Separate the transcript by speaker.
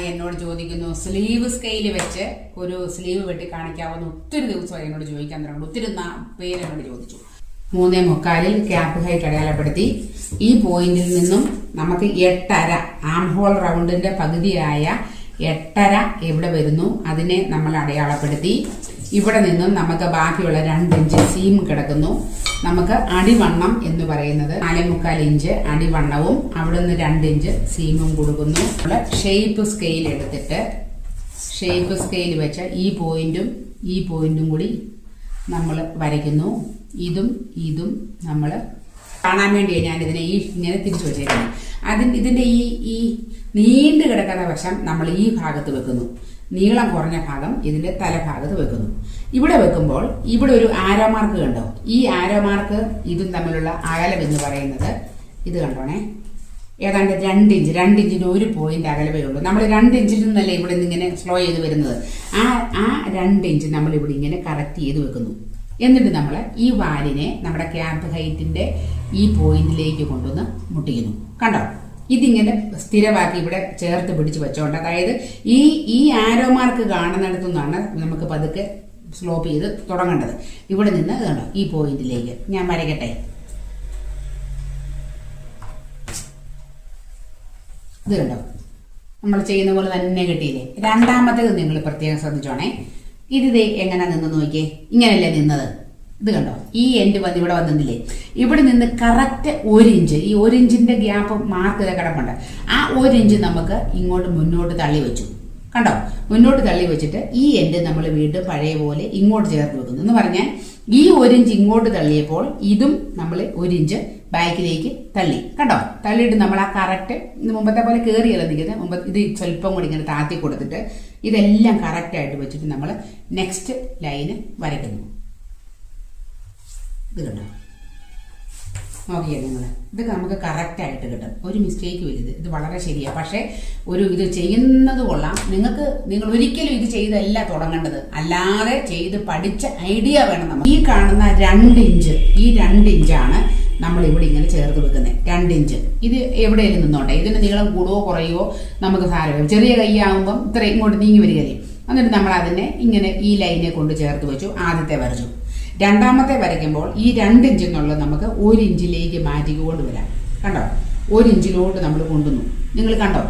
Speaker 1: ദിവസമായി എന്നോട് ചോദിക്കുന്നു സ്ലീവ് സ്കെയിൽ വെച്ച് ഒരു സ്ലീവ് വെട്ടി കാണിക്കാവുന്ന ഒത്തിരി ദിവസമായി എന്നോട് ചോദിക്കാൻ തുടങ്ങി. ഒത്തിരി പേര് എന്നോട് ചോദിച്ചു. മൂന്നേ മുക്കാലിൽ ക്യാപ് ഹൈറ്റ് അടയാളപ്പെടുത്തി. ഈ പോയിന്റിൽ നിന്നും നമുക്ക് എട്ടര ആം ഹോൾ റൗണ്ടിന്റെ പകുതിയായ എട്ടര ഇവിടെ വരുന്നു. അതിനെ നമ്മൾ അടയാളപ്പെടുത്തി. ഇവിടെ നിന്നും നമുക്ക് ബാക്കിയുള്ള രണ്ട് ഇഞ്ച് സീം കിടക്കുന്നു. നമുക്ക് അടിവണ്ണം എന്ന് പറയുന്നത് നാലേ മുക്കാൽ ഇഞ്ച് അടിവണ്ണവും അവിടെ നിന്ന് രണ്ട് ഇഞ്ച് സീമും കൊടുക്കുന്നു. നമ്മൾ ഷേപ്പ് സ്കെയിൽ എടുത്തിട്ട് ഷേപ്പ് സ്കെയിൽ വെച്ച ഈ പോയിന്റും ഈ പോയിന്റും കൂടി നമ്മൾ വരയ്ക്കുന്നു. ഇതും ഇതും നമ്മൾ കാണാൻ വേണ്ടിയാണ് ഞാൻ ഇതിനെ ഈ ഇങ്ങനെ തിരിച്ചു വെച്ചേക്കുന്നത് അതിന് ഇതിന്റെ ഈ ഈ നീണ്ടു കിടക്കുന്ന വശം നമ്മൾ ഈ ഭാഗത്ത് വെക്കുന്നു. നീളം കുറഞ്ഞ ഭാഗം ഇതിന്റെ തലഭാഗത്ത് വെക്കുന്നു. ഇവിടെ വെക്കുമ്പോൾ ഇവിടെ ഒരു ആരോ മാർക്ക് കണ്ടോ? ഈ ആരോ മാർക്ക് ഇതും തമ്മിലുള്ള അകലം എന്ന് പറയുന്നത് ഇത് കണ്ടോണേ? ഏതാണ്ട് രണ്ട് ഇഞ്ച് രണ്ട് ഇഞ്ചിന് ഒരു പോയിന്റ് അകലമേ ഉള്ളൂ. നമ്മൾ രണ്ട് ഇഞ്ചിൽ നിന്നല്ലേ ഇവിടെ നിന്ന് ഇങ്ങനെ സ്ലോ ചെയ്ത് വരുന്നത്. ആ ആ രണ്ട് ഇഞ്ച് നമ്മൾ ഇവിടെ ഇങ്ങനെ കറക്റ്റ് ചെയ്ത് വെക്കുന്നു. എന്നിട്ട് നമ്മൾ ഈ വാലിനെ നമ്മുടെ ക്യാമ്പ് ഹൈറ്റിന്റെ ഈ പോയിന്റിലേക്ക് കൊണ്ടുവന്ന് മുട്ടിക്കുന്നു. കണ്ടോ? ഇതിങ്ങനെ സ്ഥിരമാക്കി ഇവിടെ ചേർത്ത് പിടിച്ച് വെച്ചോണ്ട്. അതായത് ഈ ഈ ആരോ മാർക്ക് കാണുന്നിടത്തു നിന്നാണ് നമുക്ക് പതുക്കെ സ്ലോപ്പ് ചെയ്ത് തുടങ്ങേണ്ടത്. ഇവിടെ നിന്ന് കണ്ടോ? ഈ പോയിന്റിലേക്ക്. ഞാൻ വരയ്ക്കട്ടെ. ഇത് കണ്ടോ? നമ്മൾ ചെയ്യുന്ന പോലെ തന്നെ കിട്ടിയില്ലേ? രണ്ടാമത്തേത് നിങ്ങൾ പ്രത്യേകം ശ്രദ്ധിച്ചോണേ. ഇത് എങ്ങനെ നിന്ന് നോക്കിയേ? ഇങ്ങനെയല്ലേ നിന്നത്? ഇത് കണ്ടോ? ഈ എൻഡ് വന്ന് ഇവിടെ വന്നില്ലേ ഇവിടെ നിന്ന് കറക്റ്റ് ഒരു ഇഞ്ച് ഈ ഒരു ഇഞ്ചിന്റെ ഗ്യാപ്പ് മാർക്ക് ചെയ്ത കിടപ്പുണ്ട്. ആ ഒരു ഇഞ്ച് നമുക്ക് ഇങ്ങോട്ട് മുന്നോട്ട് തള്ളി വെച്ചു. കണ്ടോ? മുന്നോട്ട് തള്ളി വെച്ചിട്ട് ഈ എൻഡ് നമ്മൾ വീണ്ടും പഴയ പോലെ ഇങ്ങോട്ട് ചേർത്ത് വെക്കുന്നു. എന്ന് പറഞ്ഞാൽ ഈ ഒരു ഇഞ്ച് ഇങ്ങോട്ട് തള്ളിയപ്പോൾ ഇതും നമ്മൾ ഒരു ഇഞ്ച് ബാക്കിലേക്ക് തള്ളി. കണ്ടോ? തള്ളിയിട്ട് നമ്മൾ ആ കറക്റ്റ് ഇത് മുമ്പത്തെ പോലെ കയറിയല്ല നിൽക്കുന്നത്. മുമ്പ് ഇത് സ്വല്പം കൂടി ഇങ്ങനെ താത്തി കൊടുത്തിട്ട് ഇതെല്ലാം കറക്റ്റായിട്ട് വെച്ചിട്ട് നമ്മൾ നെക്സ്റ്റ് ലൈന് വരയ്ക്കുന്നു. ഇത് കണ്ടോ? നോക്കിയേ നിങ്ങൾ ഇതൊക്കെ നമുക്ക് കറക്റ്റ് ആയിട്ട് കിട്ടും. ഒരു മിസ്റ്റേക്ക് വരുത് ഇത്. ഇത് വളരെ ശരിയാണ് പക്ഷേ ഒരു ഇത് ചെയ്യുന്നത് കൊള്ളാം. നിങ്ങൾക്ക് നിങ്ങൾ ഒരിക്കലും ഇത് ചെയ്തല്ല തുടങ്ങേണ്ടത്. അല്ലാതെ ചെയ്ത് പഠിച്ച ഐഡിയ വേണം നമുക്ക്. ഈ കാണുന്ന രണ്ട് ഇഞ്ച് ഈ രണ്ട് ഇഞ്ചാണ് നമ്മൾ ഇവിടെ ഇങ്ങനെ ചേർത്ത് വെക്കുന്നത് രണ്ട് ഇഞ്ച് ഇത് എവിടെയെങ്കിലും നിന്നോട്ടെ. ഇതിന് നീളം കൂടുവോ കുറയുവോ നമുക്ക് സാരമില്ല. ചെറിയ കൈയാകുമ്പം ഇത്രയും ഇങ്ങോട്ട് നീങ്ങി വരികയല്ലേ. എന്നിട്ട് നമ്മൾ അതിനെ ഇങ്ങനെ ഈ ലൈനെ കൊണ്ട് ചേർത്ത് വെച്ചു. ആദ്യത്തെ വരച്ചു. രണ്ടാമത്തെ വരയ്ക്കുമ്പോൾ ഈ രണ്ട് ഇഞ്ചിൽ നിന്നുള്ള നമുക്ക് ഒരു ഇഞ്ചിലേക്ക് മാറ്റി കൊണ്ടുവരാം കണ്ടോ? ഒരു ഇഞ്ചിലോട്ട് നമ്മൾ കൊണ്ടുവന്നു. നിങ്ങൾ കണ്ടോ?